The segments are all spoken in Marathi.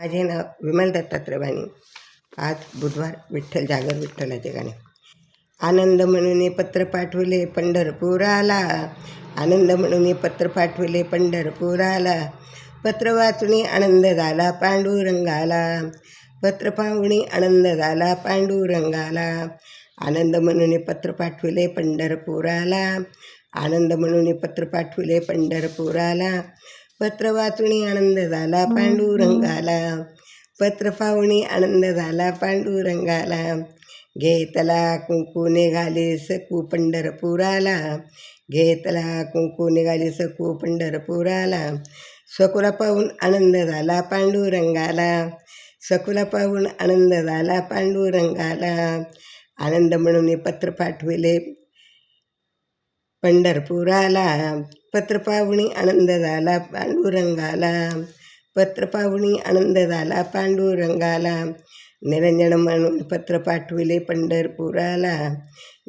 माझे नाव विमल दत्तात्रय आज बुधवार विठ्ठल जागर विठ्ठलाचे गाणे. आनंद म्हणून पत्र पाठवले पंढरपुराला. आनंद म्हणून पत्र पाठवले पंढरपुराला. पत्र वाचुनी आनंद झाला पांडुरंगाला. पत्र पाहुणी आनंद झाला पांडुरंगाला. आनंद म्हणून पत्र पाठविले पंढरपुराला. आनंद म्हणून पत्र पाठविले पंढरपुराला. पत्र वाचुनी आनंद झाला पांडुरंगाला. पत्र पाहुणी आनंद झाला पांडुरंगाला. घेतला कुंकू निघाले सकू पंढरपुराला. घेतला कुंकू निघाले सकू पंढरपुराला. सकुला पाहून आनंद झाला पांडुरंगाला. सकुला पाहून आनंद झाला पांडुरंगाला. आनंद म्हणून पत्र पाठविले पंढरपुराला. पत्रपावणी आनंद झाला पांडुरंगाला. पत्रपावणी आनंद झाला पांडुरंगाला. निरंजन म्हणून पत्र पाठविले पंढरपुराला.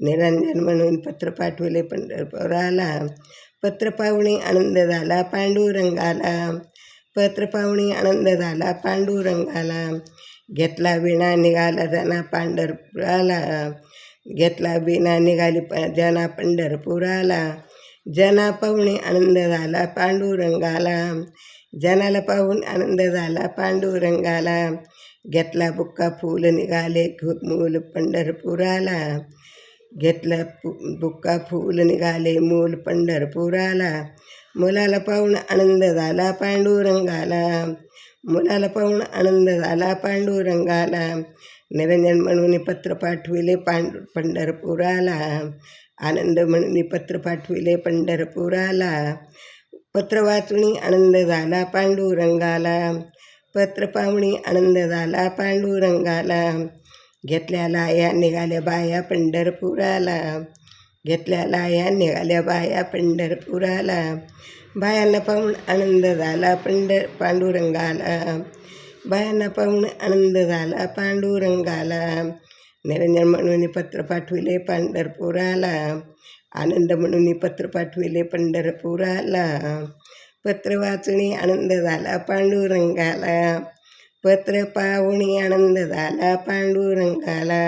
निरंजन म्हणून पत्र पाठविले पंढरपुराला. पत्र पाहुणी आनंद झाला पांडुरंगाला. पत्र पाहुणी आनंद झाला पांडुरंगाला. घेतला विणा निघाला जना पांढरपुराला. घेतला विणा निघाली प जना पंढरपुराला. जना पाहुणे आनंद झाला पांडुरंगाला. जनाला पाहून आनंद झाला पांडुरंगाला. घेतला बुक्का फूल निघाले मूल पंढरपुराला. घेतला पु बुक्का फूल निघाले मूल पंढरपुराला. मुलाला पाहून आनंद झाला पांडुरंगाला. मुलाला पाहून आनंद झाला पांडुरंगाला. निरंजन म्हणून पत्र पाठविले पांड पंढरपुराला. आनंद म्हणून पत्र पाठविले पंढरपुराला. पत्र वाचणी आनंद झाला पांडुरंगाला. पत्र पाहुणी आनंद झाला पांडुरंगाला. घेतल्याला या निघाल्या बाया पंढरपुराला. घेतल्याला या निघाल्या बाया पंढरपुराला. बायांना पाहून आनंद झाला पंढर पांडुरंगाला. बायांना पाहून आनंद झाला पांडुरंगाला निरंजन म्हणून पत्र पाठविले पांढरपुराला आनंद म्हणून पत्र पाठविले पंढरपुराला पत्र वाचणी आनंद झाला पांडुरंगाला पत्र पाहुणी आनंद झाला पांडुरंगाला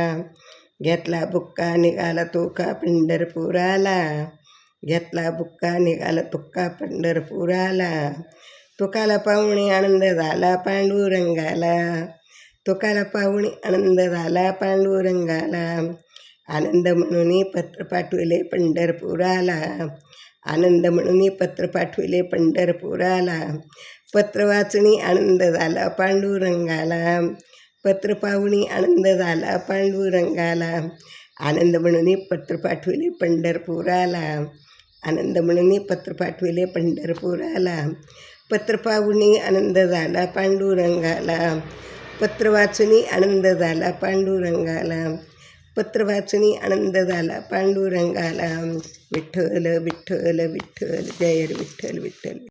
घेतला बुक्का निघाला तोका पंढरपुराला घेतला बुक्का निघाला तुक्का पंढरपुराला तुकाला पाहुणे आनंद झाला पांडुरंगाला तुकाला पाहुणे आनंद झाला पांडुरंगाला आनंद म्हणून पत्र पाठविले पंढरपुराला आनंद म्हणून पत्र पाठविले पंढरपुराला पत्र वाचणी आनंद झाला पांडुरंगाला पत्र पाहुणी आनंद झाला पांडुरंगाला आनंद म्हणून पत्र पाठविले पंढरपुराला आनंद म्हणून पत्र पाठविले पंढरपुराला पत्र पाहुणी आनंद झाला पांडुरंगाला. पत्र वाचुनी आनंद झाला पांडुरंगाला. पत्र वाचुनी आनंद झाला पांडुरंगाला. विठ्ठल विठ्ठल विठ्ठल जय विठ्ठल विठ्ठल.